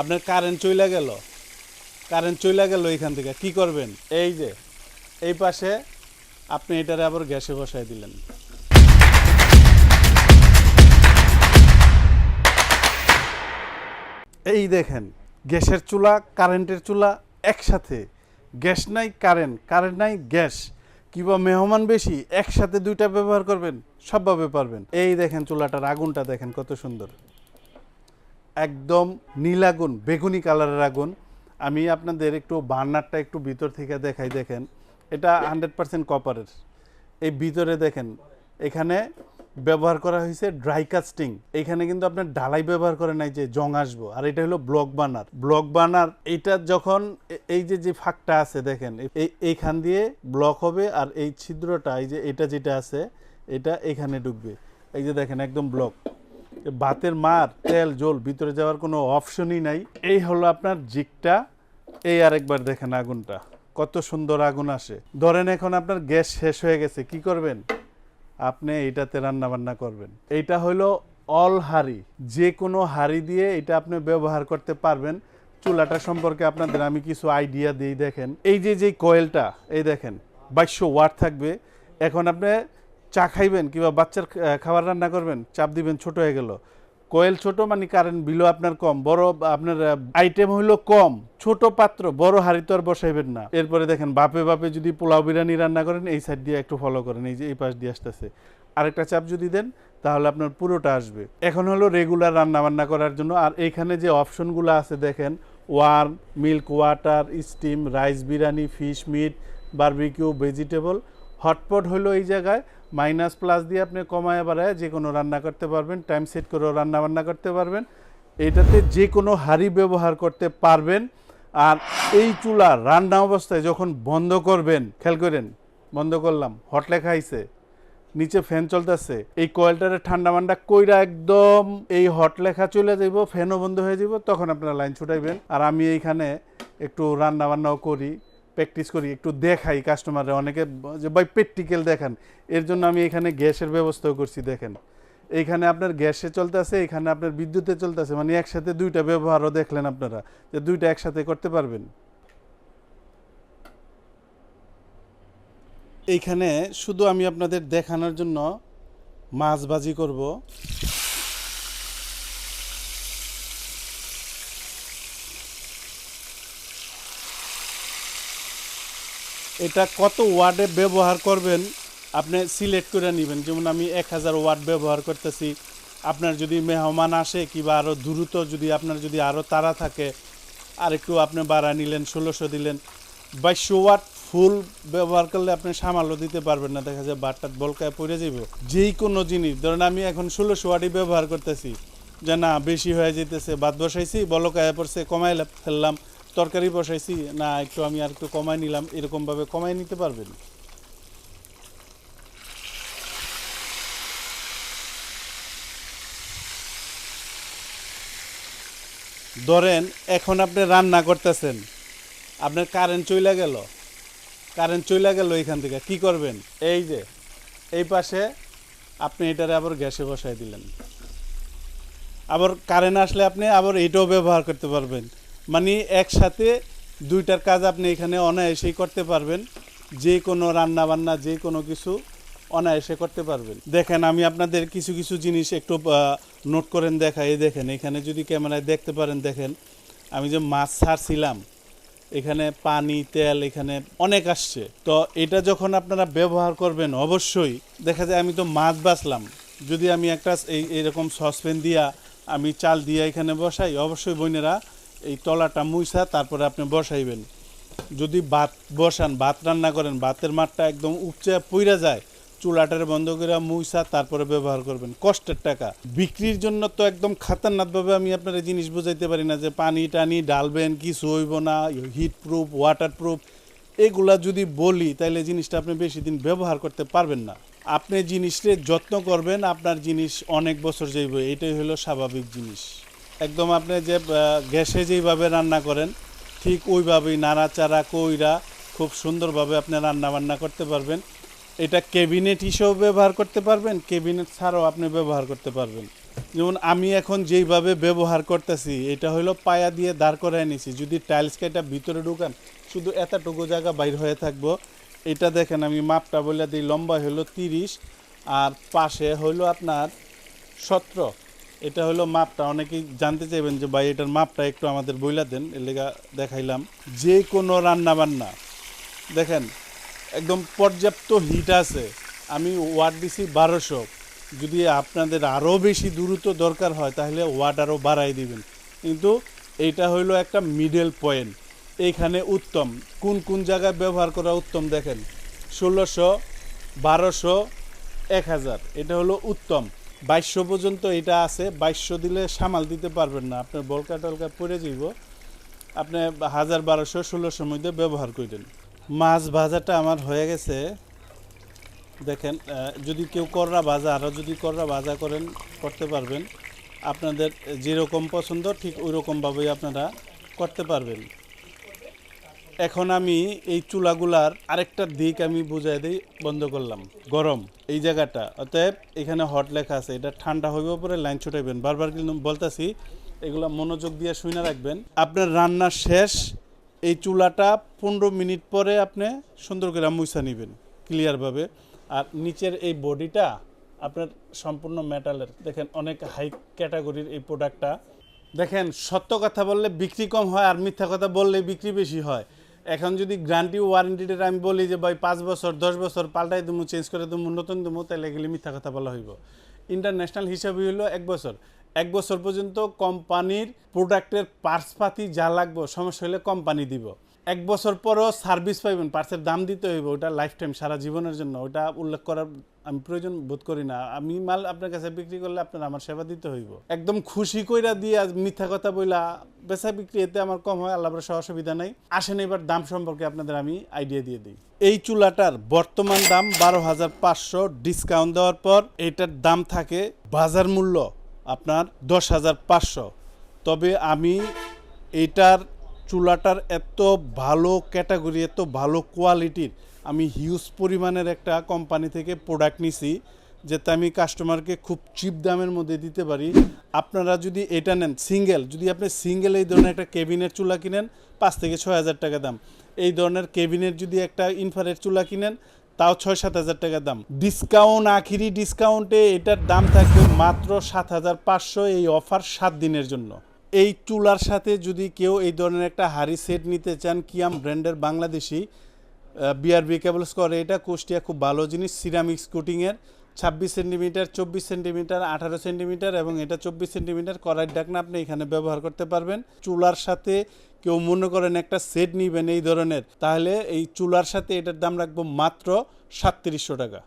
আপনার কারেন্ট চইলা গেল। কারেন্ট চইলা গেল এখান থেকে, কি করবেন? এই যে, এই পাশে আপনি এটারে আবার গ্যাসে বসাই দিলেন। এই দেখেন, গ্যাসের চুলা কারেন্টের চুলা একসাথে। গ্যাস নাই কারেন্ট কারেন্ট নাই, গ্যাস। কিংবা মেহমান বেশি, একসাথে দুইটা ব্যবহার করবেন, সবভাবে পারবেন। এই দেখেন চুলাটার আগুনটা দেখেন কত সুন্দর। একদম নীল আগুন, বেগুনি কালারের আগুন। আমি আপনাদের একটু বার্নারটা একটু ভিতর থেকে দেখাই, দেখেন। এটা হান্ড্রেড পার্সেন্ট কপারের এই ভিতরে দেখেন, এখানে ব্যবহার করা হয়েছে ড্রাই কাস্টিং এখানে কিন্তু আপনার ঢালাই ব্যবহার করে নাই যে জং আসব। আর এটা হলো ব্লক বানার ব্লক বানার এইটা যখন এই যে যে ফাঁকটা আছে, দেখেন এই এইখান দিয়ে ব্লক হবে আর এই ছিদ্রটা, এই যে, এটা যেটা আছে, এটা এখানে ঢুকবে। এই যে, দেখেন, একদম ব্লক ভাতের মার, তেল, জল ভিতরে যাওয়ার কোনো অপশনই নাই। এই হলো আপনার জিকটা। এই আরেকবার দেখেন আগুনটা। কত সুন্দর আগুন আসে। ধরেন এখন আপনার গ্যাস শেষ হয়ে গেছে, কি করবেন? আপনি এইটাতে রান্না বান্না করবেন। এইটা হলো অল হাড়ি। যে কোনো হাড়ি দিয়ে এটা আপনি ব্যবহার করতে পারবেন। চুলাটা সম্পর্কে আপনাদের আমি কিছু আইডিয়া দিই, দেখেন। এই যে যে কয়েলটা এই দেখেন, বাইশশো ওয়াট থাকবে। এখন আপনি চা খাইবেন কিংবা বাচ্চার খাবার রান্না করবেন, চাপ দিবেন, ছোট হয়ে গেল। কোয়েল ছোট মানে কারেন্ট বিলও আপনার কম, বড় আপনার আইটেম হইল কম। ছোট পাত্র, বড় হাড়ি তো আর বসাইবেন না। এরপরে দেখেন, বাপে বাপে যদি পোলাও বিরিয়ানি রান্না করেন, এই সাইড দিয়ে একটু ফলো করেন, এই যে এই পাশ দিয়ে আসতেছে। আরেকটা চাপ যদি দেন, তাহলে আপনার পুরোটা আসবে। এখন হলো রেগুলার রান্না বান্না করার জন্য, আর এইখানে যে অপশনগুলো আছে, দেখেন warm milk water steam rice biryani fish meat barbecue vegetable hotpot হলো এই জায়গায়, মাইনাস প্লাস দিয়ে আপনি কমায় বাড়ায় যে কোনো রান্না করতে পারবেন, টাইম সেট করেও রান্না বান্না করতে পারবেন। এটাতে যে কোনো হাঁড়ি ব্যবহার করতে পারবেন। আর এই চুলা রান্না অবস্থায় যখন বন্ধ করবেন, খেয়াল করেন, বন্ধ করলাম, হট লেখা আইছে, নিচে ফ্যান চলতেছে, এই কয়েলটারে ঠান্ডা মান্ডা কইরা একদম এই হট লেখা চলে যাইব, ফ্যানও বন্ধ হয়ে যাব তখন আপনারা লাইন ছুটাইবেন। আর আমি এইখানে একটু রান্না বান্নাও করি প্র্যাকটিস করি, একটু দেখাই কাস্টমাররা অনেকে যে, ভাই প্র্যাকটিক্যাল দেখান। এর জন্য আমি এখানে গ্যাসের ব্যবস্থাও করছি, দেখেন। এইখানে আপনার গ্যাসে চলতেছে, এখানে আপনার বিদ্যুতে চলতেছে মানে একসাথে দুইটা ব্যবহারও দেখলেন আপনারা, যে, দুইটা একসাথে করতে পারবেন। এইখানে শুধু আমি আপনাদের দেখানোর জন্য মাছ ভাজি করব। এটা কত ওয়ার্ডে ব্যবহার করবেন আপনি সিলেক্ট করে নেবেন। যেমন আমি এক হাজার ওয়ার্ড ব্যবহার করতেছি। আপনার যদি মেহমান আসে কিংবা আরও দ্রুত যদি আপনার যদি আরও তাড়া থাকে আর একটু আপনি বাড়া নিলেন, ষোলোশো দিলেন। বাইশশো ওয়াট ফুল ব্যবহার করলে আপনি সামালও দিতে পারবেন না, দেখা যায় বাটটাত বলকায় পড়ে যাবে যেই কোনো জিনিস, ধরেন আমি এখন ষোলোশো ওয়াটই ব্যবহার করতেছি। যে না, বেশি হয়ে যেতেছে বাদ বসাইছি, বলকায় পড়ছে কমাই ফেললাম। তরকারি বসাইছি, না, একটু আমি আর একটু কমাই নিলাম, এরকমভাবে কমাই নিতে পারবেন? ধরেন, এখন আপনি রান্না করতেছেন, আপনার কারেন্ট চইলা গেল কারেন্ট চইলা গেল এখান থেকে, কি করবেন? এই যে, এই পাশে আপনি এটারে আবার গ্যাসে বসাই দিলেন। আবার কারেন্ট আসলে আপনি আবার এটাও ব্যবহার করতে পারবেন। মানে একসাথে দুইটার কাজ আপনি এখানে অনায়াসেই করতে পারবেন। যে কোনো রান্না বান্না যে কোনো কিছু অনায়াসে করতে পারবেন। দেখেন, আমি আপনাদের কিছু কিছু জিনিস একটু নোট করেন, দেখাই। দেখেন, এখানে যদি ক্যামেরায় দেখতে পারেন, দেখেন, আমি যে মাছ ছাড়ছিলাম, এখানে পানি, তেল, এখানে অনেক আসছে। তো এটা যখন আপনারা ব্যবহার করবেন, অবশ্যই দেখা যায় আমি তো মাছ বাছলাম। যদি আমি একটা এই এরকম সসপ্যান দিয়া আমি চাল দিয়া এখানে বসাই, অবশ্যই বোনেরা এই তলাটা মুইসা, তারপরে আপনি বসাইবেন। যদি ভাত বসান, ভাত রান্না করেন, ভাতের মাঠটা একদম উপচে পইরা যায় চুলাটার বন্ধ করে মুইসা তারপরে ব্যবহার করবেন। কষ্টের টাকা। বিক্রির জন্য তো একদম খাতারনাথভাবে আমি আপনার এই জিনিস বোঝাইতে পারি না যে পানি টানি ডালবেন কিছু হইব না হিট প্রুফ ওয়াটার প্রুফ এগুলা যদি বলি তাহলে জিনিসটা আপনি বেশি দিন ব্যবহার করতে পারবেন না। আপনি জিনিসটা যত্ন করবেন, আপনার জিনিস অনেক বছর যাইব। এটাই হলো স্বাভাবিক জিনিস। একদম আপনি যে গ্যাসে যেইভাবে রান্না করেন, ঠিক ওইভাবেই নাড়াচাড়া, কইরা খুব সুন্দরভাবে আপনি রান্না বান্না করতে পারবেন। এটা ক্যাবিনেট হিসেবেও ব্যবহার করতে পারবেন, ক্যাবিনেট ছাড়াও আপনি ব্যবহার করতে পারবেন। যেমন আমি এখন যেইভাবে ব্যবহার করতেছি, এটা হলো পায়া দিয়ে দাঁড় করে নিছি। যদি টাইলসকে এটা ভিতরে ঢুকান, শুধু এতটুকু জায়গা বাইর হয়ে থাকব। এটা দেখেন আমি মাপটা বলে দিই, লম্বা হলো তিরিশ, আর পাশে হলো আপনার সতেরো। এটা হলো মাপটা, অনেকেই জানতে চাইবেন যে ভাই এটার মাপটা একটু আমাদের বইলা দেন, এর লেগা দেখাইলাম। যে কোনো রান্না বান্না দেখেন, একদম পর্যাপ্ত হিট আছে। আমি ওয়াট দিছি বারোশো। যদি আপনাদের আরও বেশি দ্রুত দরকার হয়, তাহলে ওয়াট আরও বাড়াই দিবেন। কিন্তু এইটা হইল একটা মিডল পয়েন্ট এইখানে উত্তম। কোন কোন জায়গায় ব্যবহার করা উত্তম, দেখেন। ষোলোশো, বারোশো, এক হাজার। এটা হলো উত্তম। বাইশশো পর্যন্ত এটা আছে, বাইশশো দিলে সামাল দিতে পারবেন না। আপনার বলকা টলকা পড়ে যাইব। আপনি হাজার বারোশো, ষোলোশোর মধ্যে ব্যবহার করেন মাছ ভাজাটা আমার হয়ে গেছে। দেখেন যদি কেউ কররা ভাজা আরও যদি কররা ভাজা করেন, করতে পারবেন। আপনাদের যেরকম পছন্দ, ঠিক ওই রকমভাবেই আপনারা করতে পারবেন। এখন আমি এই চুলাগুলার আরেকটা দিক আমি বুঝাই দিই, বন্ধ করলাম। গরম, এই জায়গাটা। অতএব এখানে হট লেখা আছে, এটা ঠান্ডা হইব পরে লাইন ছুটাইবেন। বারবার কিন্তু বলতাছি, এগুলো মনোযোগ দিয়ে শুনে রাখবেন। আপনার রান্না শেষ, এই চুলাটা পনেরো মিনিট পরে আপনি সুন্দর করে মুছা নেবেন ক্লিয়ারভাবে আর নিচের এই বডিটা আপনার সম্পূর্ণ মেটালের দেখেন অনেক হাই ক্যাটাগরির এই প্রোডাক্টটা দেখেন, সত্য কথা বললে বিক্রি কম হয় আর মিথ্যা কথা বললে বিক্রি বেশি হয়। এখন যদি গ্যারান্টি ওয়ারেন্টিটা আমি বলি যে, ভাই, পাঁচ বছর, দশ বছর পাল্টাই দেবো চেঞ্জ করে দেবো নতুন দেবো তাহলে এগুলি মিথ্যা কথা বলা হইব। ইন্টারন্যাশনাল হিসাবে হলো এক বছর। এক বছর পর্যন্ত কোম্পানির প্রোডাক্টের পার্সপাতি যা লাগবে, সমস্যা হলে কোম্পানি দিব। এক বছর পরও সার্ভিস পাইবেন পার্সের দাম দিতে হইব, ওটা লাইফ টাইম সারা জীবনের জন্য। ওটা উল্লেখ করার আমি প্রয়োজন বোধ করি না। আমি মাল আপনার কাছে বিক্রি করলে আপনার আমার সেবা দিতে হইব। একদম খুশি কইরা দিয়ে মিথ্যা কথা বইলা বেচা বিক্রি এতে আমার কম হয় আল্লাহ সহ অসুবিধা নাই। আসেন এবার দাম সম্পর্কে আপনাদের আমি আইডিয়া দিয়ে দিই। এই চুলাটার বর্তমান দাম বারো হাজার পাঁচশো ডিসকাউন্ট দেওয়ার পর এটার দাম থাকে বাজার মূল্য আপনার দশ হাজার পাঁচশো। তবে আমি এটার চুলাটার এত ভালো ক্যাটাগরি, এত ভালো কোয়ালিটির আমি হিউজ পরিমাণের একটা কোম্পানি থেকে প্রোডাক্ট নিছি যাতে আমি কাস্টমারকে খুব চিপ দামের মধ্যে দিতে পারি। আপনারা যদি এটা নেন সিঙ্গেল যদি আপনি সিঙ্গেল এই ধরনের একটা কেবিনের চুলা কিনেন, পাঁচ থেকে ছয় হাজার টাকা দাম। এই ধরনের কেবিনের যদি একটা ইনফারের চুলা কিনেন, তাও ছয় সাত হাজার টাকা দাম। ডিসকাউন্ট আখিরি ডিসকাউন্টে এটার দাম থাকবে মাত্র সাত হাজার পাঁচশো এই অফার সাত দিনের জন্য। এই চুলার সাথে যদি কেউ এই ধরনের একটা হাড়ি সেট নিতে চান, কিয়াম ব্র্যান্ডের বাংলাদেশি বিআরবি কেবলস করে, এটা কুষ্টিয়া খুব ভালো জিনিস। সিরামিক্স কোটিংয়ের ছাব্বিশ সেন্টিমিটার চব্বিশ সেন্টিমিটার আঠারো সেন্টিমিটার এবং এটা চব্বিশ সেন্টিমিটার কড়াইয়ের ডাকনা আপনি এখানে ব্যবহার করতে পারবেন। চুলার সাথে কেউ মনে করেন একটা সেট নিবেন এই ধরনের, তাহলে এই চুলার সাথে এটার দাম রাখব মাত্র সাতত্রিশশো টাকা।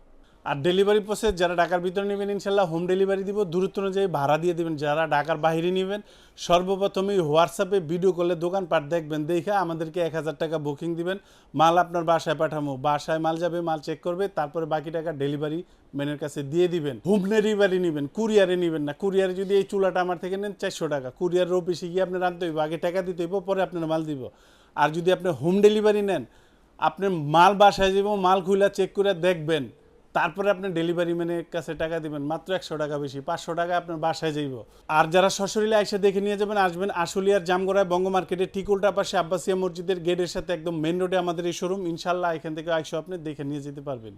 আর ডেলিভারি প্রসেস যারা ঢাকার ভিতরে নেবেন, ইনশাল্লাহ হোম ডেলিভারি দিব। দূরত্ব অনুযায়ী ভাড়া দিয়ে দিবেন। যারা ঢাকার বাইরে নেবেন, সর্বপ্রথমেই হোয়াটসঅ্যাপে ভিডিও করলে দোকানপাট দেখবেন, দেখে আমাদেরকে এক হাজার টাকা বুকিং দিবেন। মাল আপনার বাসায় পাঠাবো বাসায় মাল যাবে, মাল চেক করবে, তারপরে বাকি টাকা ডেলিভারি ম্যানের কাছে দিয়ে দিবেন। হোম ডেলিভারি নেবেন কুরিয়ারে নেবেন না। কুরিয়ারে যদি এই চুলাটা আমার থেকে নেন, চারশো টাকা। কুরিয়ারের অফিসে গিয়ে আপনি রাখতে হইব, আগে টাকা দিতে হইব, পরে আপনার মাল দিব। আর যদি আপনি হোম ডেলিভারি নেন আপনি মাল বাসায় যাব মাল খুলে চেক করে দেখবেন। তারপরে আপনি ডেলিভারি ম্যানের কাছে টাকা দিবেন, মাত্র একশো টাকা বেশি, পাঁচশো টাকা আপনার বাসায় যাইব। আর যারা সশরীরে এসে দেখে নিয়ে যাবেন, আসবেন আশুলিয়ার জামগড়ায় বঙ্গ মার্কেটের ঠিক উল্টা পাশে আব্বাসিয়া মসজিদের গেটের সাথে একদম মেন রোডে আমাদের এই শোরুম ইনশাল্লাহ এখান থেকে আইসো আপনি দেখে নিয়ে যেতে পারবেন।